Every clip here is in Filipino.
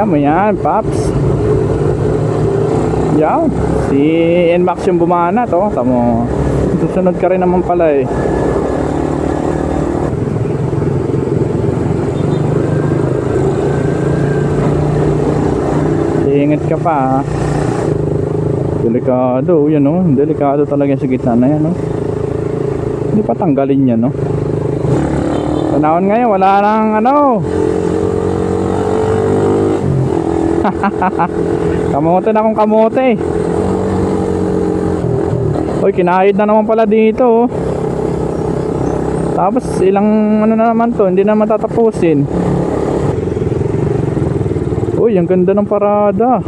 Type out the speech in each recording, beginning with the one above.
Alam mo yan, Paps. Yan. Si NMAX yung bumana to. Tamo. Susunod ka rin naman pala eh. Ingat ka pa ha. Delikado, yan o. Delikado talaga sa gitna na yan o. Hindi pa tanggalin yan no. Panahon ngayon, wala nang ano. kamote na kung kamote. Uy, kinahid na naman pala dito. oh. Tapos ilang ano na naman to, hindi na matatapusin. Uy, ang ganda ng parada.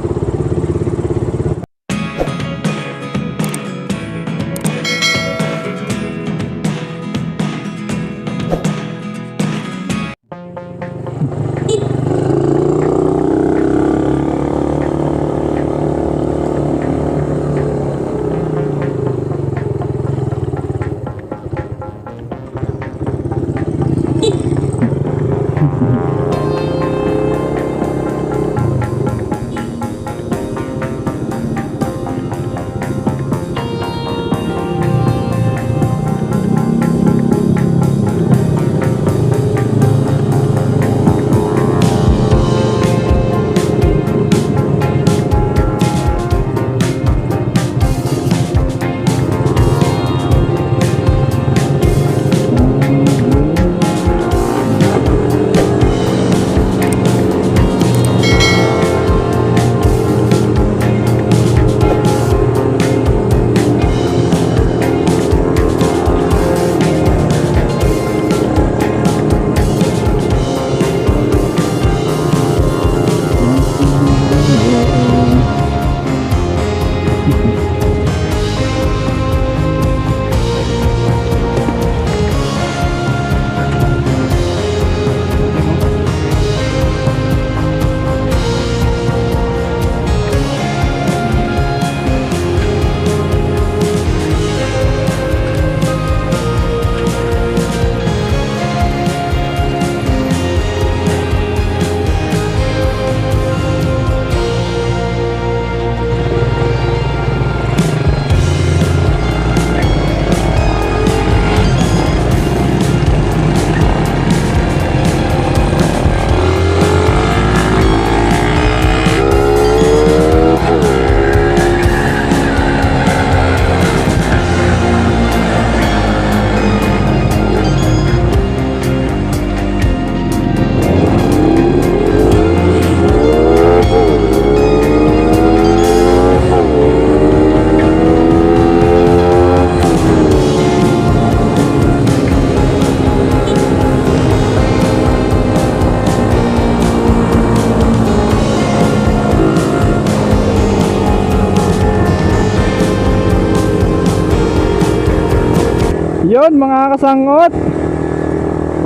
Yun mga kasangot.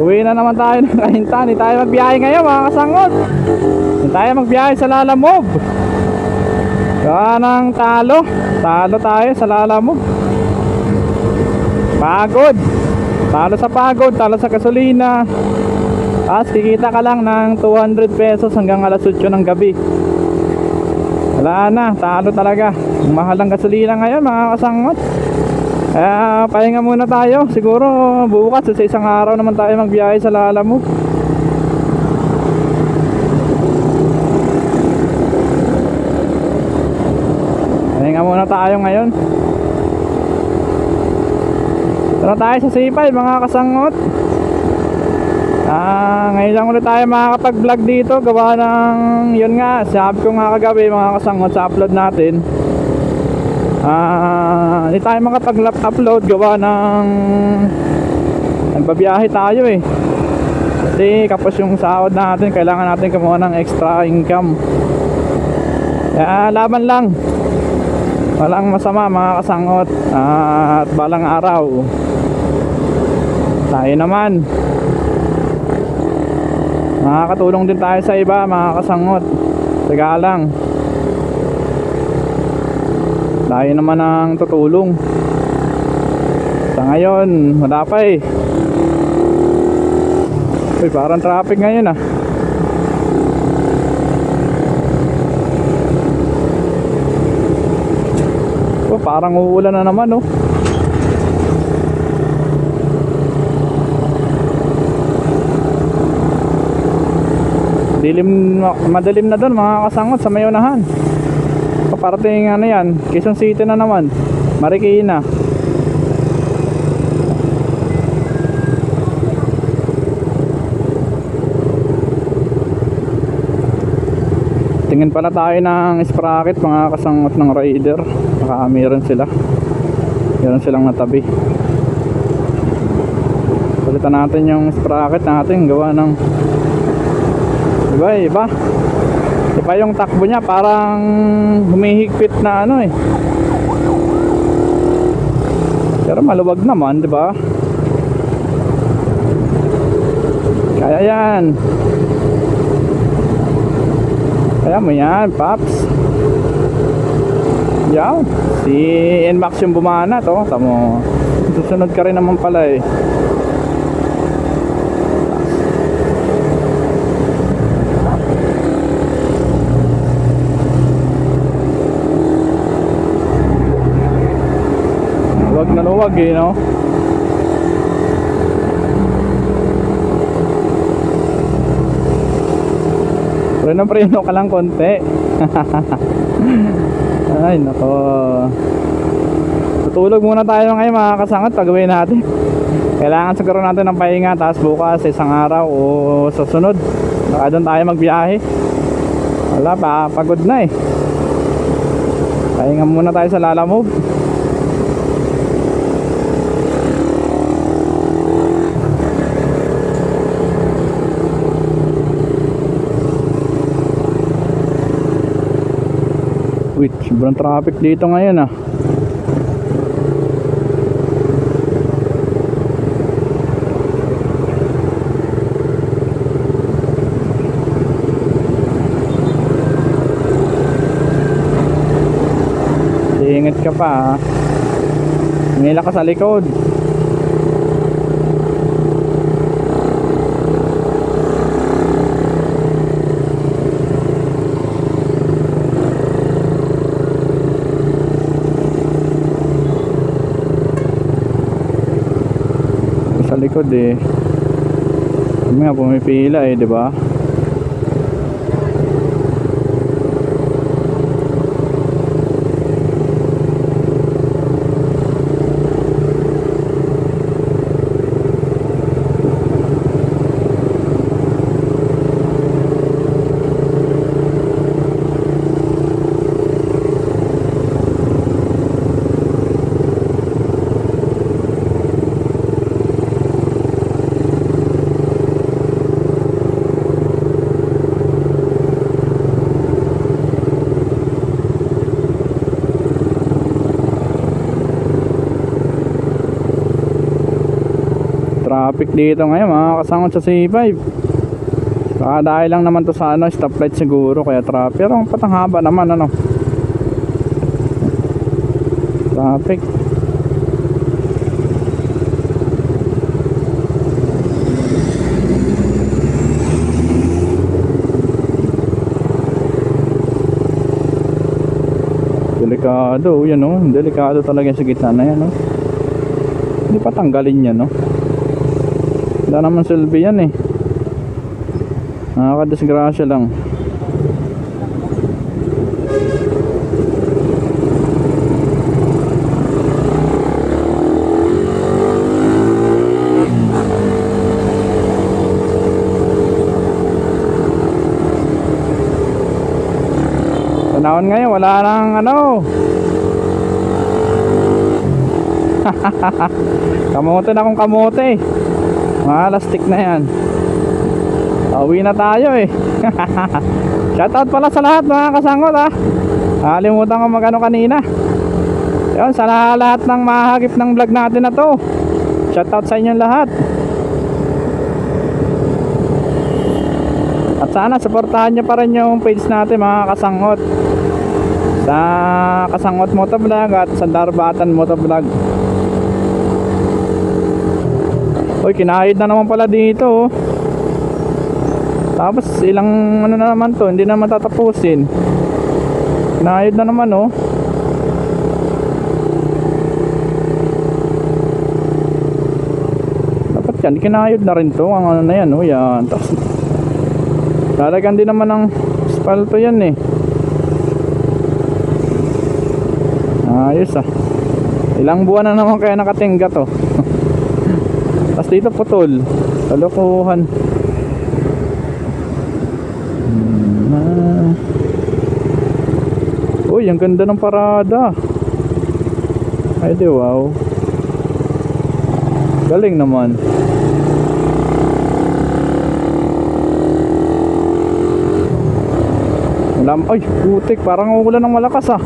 Uwi na naman tayo ng kahinta. Hindi tayo magbiyahe ngayon mga kasangot. Hindi tayo magbiyahe sa Lalamove. Gawa ng talo. Talo tayo sa Lalamove. Pagod. Talo sa pagod. Talo sa gasolina. Tapos kikita ka lang ng 200 pesos hanggang alas 8 ng gabi. Wala na. Talo talaga. Ang mahal ng gasolina ngayon mga kasangot. Kaya pahinga muna tayo. Siguro bukas sa isang araw naman tayo magbiyahe sa Lalamove. Pahinga muna tayo ngayon. Na tayo sa sipay mga kasangot. Ah, ngayon lang ulit tayo makakapag-vlog dito gawa ng yun nga, sabi ko nga kagabi mga kasangot sa upload natin. Ah, hindi tayo makapag-upload gawa ng nagbabiyahe tayo eh. Kasi kapos yung sahod natin, kailangan natin kumuha ng extra income. Kaya laban lang. Walang masama mga kasangot Ah, at balang araw. Tayo naman. Makakatulong din tayo sa iba mga kasangot. Taga lang tayo naman ang tutulong. Sa ngayon madapay eh. Uy, parang traffic ngayon ah. Oh, parang uulan na naman oh. Dilim madilim na doon mga kasangot sa mayunahan unahan. Kaparating ano yan, Quezon City na naman. Marikina. Tingin pala tayo ng sprocket mga kasangot ng rider. Baka meron sila. Meron silang natabi. Palitan natin yung sprocket natin gawa ng Iba iba. Iba yung takbo niya parang humihigpit na ano eh. Pero maluwag naman, di ba? Kaya yan. Kaya mo yan, Paps. Yan. Si Nmax yung bumana to. Tamo. Susunod ka rin naman pala eh. Luwag eh, no? Preno-preno ka lang konti. Ay, nako. Tutulog muna tayo ngayon mga kasangat. Pagawin natin. Kailangan siguro natin ng pahinga. Tapos bukas, isang araw o sa sunod. Baka doon tayo magbiyahe. Wala pa, pagod na eh. Pahinga muna tayo sa Lala sobrang traffic dito ngayon ah. Ingat ka pa ah. Ngila ka sa likod. sa likod eh kami nga pumipila eh di ba traffic dito ngayon mga kasangot sa C5 baka dahil lang naman to sa ano stoplight siguro kaya traffic. Pero patang haba naman ano? Traffic. Delikado yan oh. Delikado talaga sa gitna na yan oh. Hindi pa tanggalin yan no wala naman silbi yan eh. Nakakadisgrasya lang. Panahon ngayon wala nang ano. Kamote na akong kamote. Mga lastik na yan. Uwi na tayo eh. Shoutout pala sa lahat mga kasangot ha. Nakalimutan ko magano kanina. Yun, sa lahat ng mahagip ng vlog natin na to. Shoutout sa inyong lahat. At sana supportahan nyo pa rin yung page natin mga kasangot. Sa Kasangot Motovlog at sa Darbatan Motovlog. Hoy, kinahid na naman pala dito, oh. Tapos ilang ano na naman 'to, hindi na matatapusin. Kinahid na naman, oh. Dapat yan, kinahid na rin 'to, ang ano na 'yan, oh, yan. Tapos Lalagyan din naman ng espalto 'yan, eh. Ayos ah. Ilang buwan na naman kaya nakatingga 'to. Tapos dito putol. Kalokohan. Hmm, ah. Uy, ang ganda ng parada. Ay, di wow. Galing naman. Wala, ay, putik, parang uulan ng malakas ah.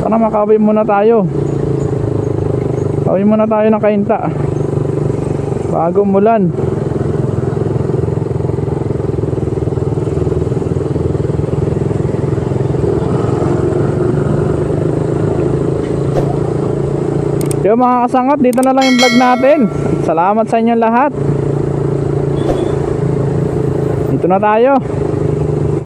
Sana makawin muna tayo. Kawin muna tayo ng kainta. Bago umulan. Yo mga kasangat, dito na lang yung vlog natin. Salamat sa inyong lahat. Dito na tayo.